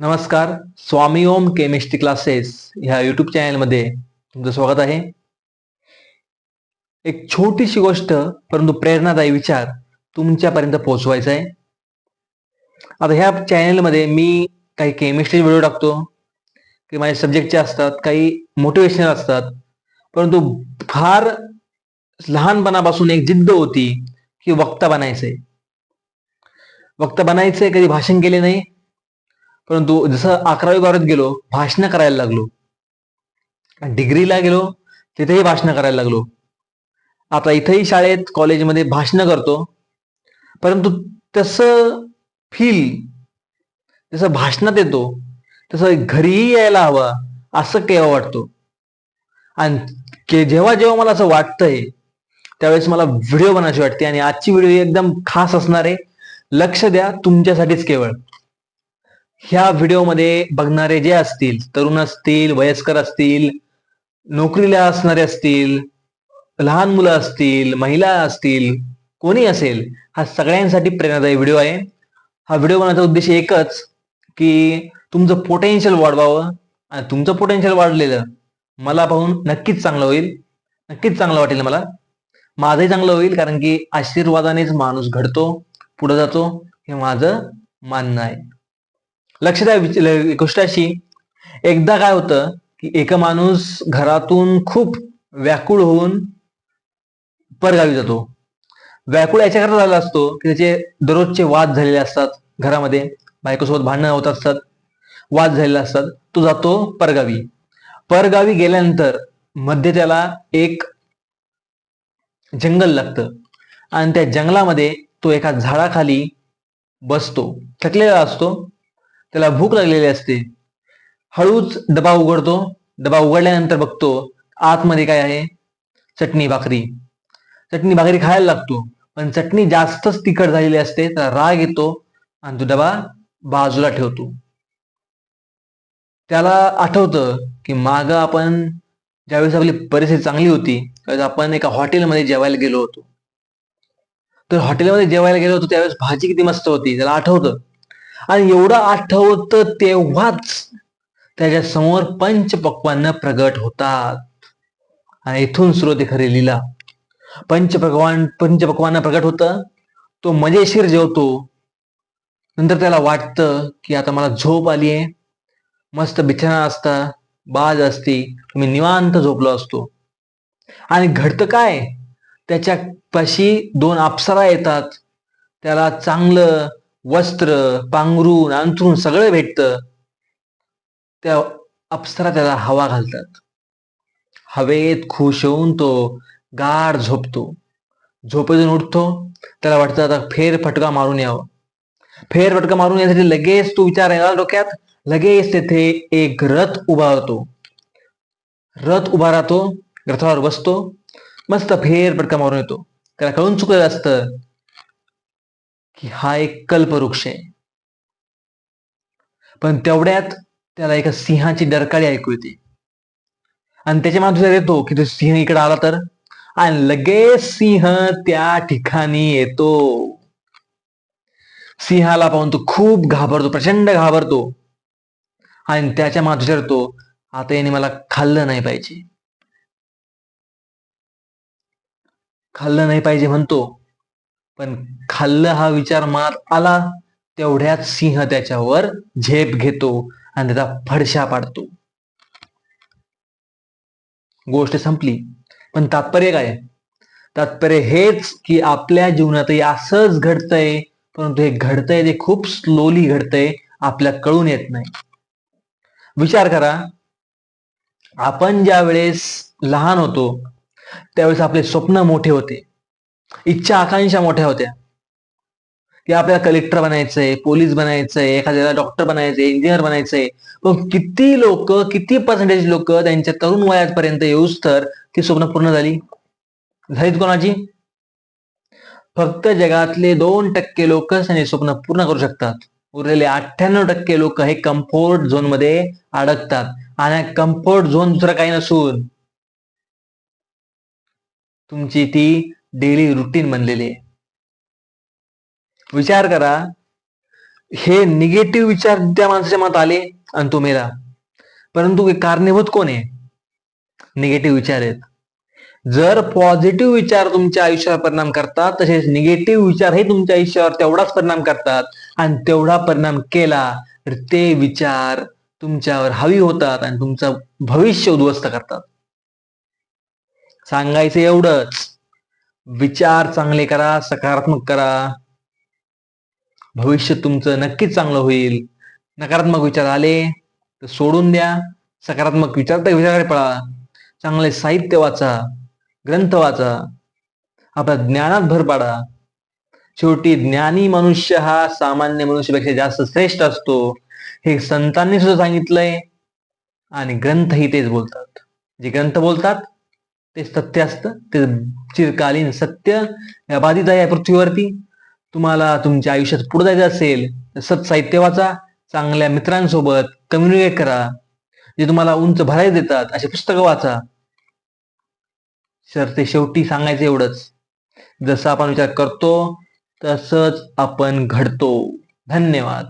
नमस्कार Swami Om chemistry classes ह्या YouTube चॅनलमध्ये तुमचं स्वागत आहे. एक छोटीशी गोष्ट परंतु प्रेरणादायी विचार तुमच्यापर्यंत पोहोचवायचा आहे. आता ह्या चॅनलमध्ये मी काही केमिस्ट्री व्हिडिओ टाकतो काही माझे सब्जेक्टचे असतात काही मोटिवेशनल असतात परंतु फार लहानपणापासून एक जिद्द होती की वक्ता बनायचंय. वक्ता बनायचंय कधी भाषण केले नाही परंतु जसं अकरावी बारावीत गेलो भाषण करायला लागलो. डिग्रीला गेलो तिथेही भाषण करायला लागलो. आता इथेही शाळेत कॉलेजमध्ये भाषण करतो. परंतु तसं फील जसं भाषणात येतो तसं घरीही यायला हवं असं केव्हा वाटतो? आणि के- जेव्हा जेव्हा मला असं वाटतंय त्यावेळेस मला व्हिडिओ बनायची वाटते. आणि आजची व्हिडिओ एकदम खास असणार आहे लक्ष द्या तुमच्यासाठीच केवळ. ह्या व्हिडिओमध्ये बघणारे जे असतील तरुण असतील वयस्कर असतील नोकरीला असणारे असतील लहान मुलं असतील महिला असतील कोणी असेल हा सगळ्यांसाठी प्रेरणादायी व्हिडिओ आहे. हा व्हिडिओ बनवण्याचा उद्देश एकच की तुमचं पोटेन्शियल वाढवावं आणि तुमचं पोटेन्शियल वाढलेलं मला पाहून नक्कीच चांगलं होईल. नक्कीच चांगलं वाटेल मला. माझंही चांगलं होईल कारण की आशीर्वादानेच माणूस घडतो पुढे जातो हे माझं मानणं आहे. लक्ष द्या गोष्ट अशी एकदा काय होतं की एक माणूस घरातून खूप व्याकुळ होऊन परगावी जातो. व्याकुळ याच्याकरता झाला असतो की त्याचे दररोजचे वाद झालेले असतात घरामध्ये बायकोसोबत भांडणं होत असतात वाद झालेले असतात तो जातो परगावी. परगावी गेल्यानंतरमध्ये त्याला एक जंगल लागतं आणि त्या जंगलामध्ये तो एका झाडाखाली बसतो. थकलेला असतो त्याला भूक लागलेली असते. हळूच डबा उघडतो. डबा उघडल्यानंतर बघतो आतमध्ये काय आहे? चटणी भाकरी. चटणी भाकरी खायला लागतो. पण चटणी जास्तच तिखट झालेली असते त्याला राग येतो आणि तो डबा बाजूला ठेवतो. त्याला आठवतं की माग आपण ज्यावेळेस आपली परिस्थिती चांगली होती त्यावेळेस आपण एका हॉटेलमध्ये जेवायला गेलो होतो. तर हॉटेलमध्ये जेवायला गेलो होतो त्यावेळेस भाजी किती मस्त होती त्याला आठवतं. आणि एवढं आठवतं तेव्हाच त्याच्यासमोर पंचपक्वान्न प्रगट होतात. आणि इथून सुरू होते खरी लीला. पंचपक्वान पंचपक्वान्न प्रगट होतं. तो मजेशीर जेवतो. नंतर त्याला वाटतं की आता मला झोप आली आहे. मस्त बिछाना असता बाज असती मी निवांत झोपलो असतो. आणि घडतं काय? त्याच्या पाशी दोन अप्सरा येतात. त्याला चांगलं वस्त्र पांघरून अंथरून सगळं भेटतं. त्या अप्सरा त्याला हवा घालतात. हवेत खुश होऊन तो गाढ झोपतो. झोपेतून उठतो. त्याला वाटतं आता फेर फटका मारून यावं. फेर फटका मारून यासाठी लगेच तो विचार येणार डोक्यात. लगेच तेथे एक रथ उभा होतो. रथ उभा राहतो. रथावर बसतो. मस्त फेर फटका मारून येतो. त्याला कळून चुकलं असतं. की हा एक कल्पवृक्ष आहे. पण तेवढ्यात त्याला एका सिंहाची डरकाळी ऐकू येते. आणि त्याच्यामागे येतो की तो सिंह इकडे आला तर आणि लगेच सिंह त्या ठिकाणी येतो. सिंहाला पाहून तो खूप घाबरतो प्रचंड घाबरतो. आणि त्याच्यामागे विचारतो आता याने मला खाल्लं नाही पाहिजे. खाल्लं नाही पाहिजे म्हणतो पण खाल्लं हा विचार मनात आला तेवढ्यात सिंह त्याच्यावर झेप घेतो आणि त्याचा फडशा पाडतो. गोष्ट संपली. पण तात्पर्य काय? तात्पर्य हेच की आपल्या जीवनातही असंच घडतंय परंतु हे घडतंय ते खूप स्लोली घडतंय आपल्या कळून येत नाही. विचार करा आपण ज्या वेळेस लहान होतो त्यावेळेस आपले स्वप्न मोठे होते. इच्छा आकांक्षा मोठ्या होत्या. की आपल्याला कलेक्टर बनायचंय पोलीस बनायचंय एखाद्याला डॉक्टर बनायचंय इंजिनियर बनायचंय. पण किती लोक किती पर्सेंटेज लोक त्यांच्या तरुण वयापर्यंत येऊस तर ती स्वप्न पूर्ण झाली? झालीत कोणाची? फक्त जगातले दोन टक्के लोक त्यांचे स्वप्न पूर्ण करू शकतात. उरलेले अठ्ठ्याण्णव टक्के लोक हे कम्फर्ट झोनमध्ये अडकतात. आणि कम्फर्ट झोन दुसरं काही नसून तुमची ती डेली रुटीन बनलेली आहे. विचार करा. हे निगेटिव्ह विचार त्या माणसाच्या मनात आले आणि तो मेला. परंतु कारणीभूत कोण आहे? निगेटिव्ह विचार आहेत. जर पॉझिटिव्ह विचार तुमच्या आयुष्यावर परिणाम करतात तसेच निगेटिव्ह विचार हे तुमच्या आयुष्यावर तेवढाच परिणाम करतात आणि तेवढा परिणाम केला तर ते विचार तुमच्यावर हवी होतात आणि तुमचं भविष्य उद्ध्वस्त करतात. सांगायचं एवढंच. विचार चांगले करा सकारात्मक करा. भविष्य तुमचं नक्कीच चांगलं होईल. नकारात्मक विचार आले तर सोडून द्या. सकारात्मक विचार तर विचाराकडे पळा. चांगले साहित्य वाचा ग्रंथ वाचा. आपल्या ज्ञानात भर पाडा. शेवटी ज्ञानी मनुष्य हा सामान्य मनुष्यापेक्षा जास्त श्रेष्ठ असतो. हे संतांनी सुद्धा सांगितलंय. आणि ग्रंथही तेच बोलतात. जे ग्रंथ बोलतात ते सत्य असतं. ते चिरकालीन सत्य या बाधित आहे या पृथ्वीवरती. तुम्हाला तुमच्या आयुष्यात पुढे जायचं असेल तर सत साहित्य वाचा चांगल्या मित्रांसोबत कम्युनिकेट करा. जे तुम्हाला उंच भरायला देतात अशी पुस्तकं वाचा. सर ते शेवटी सांगायचं एवढंच. जसं आपण विचार करतो तसंच आपण घडतो. धन्यवाद.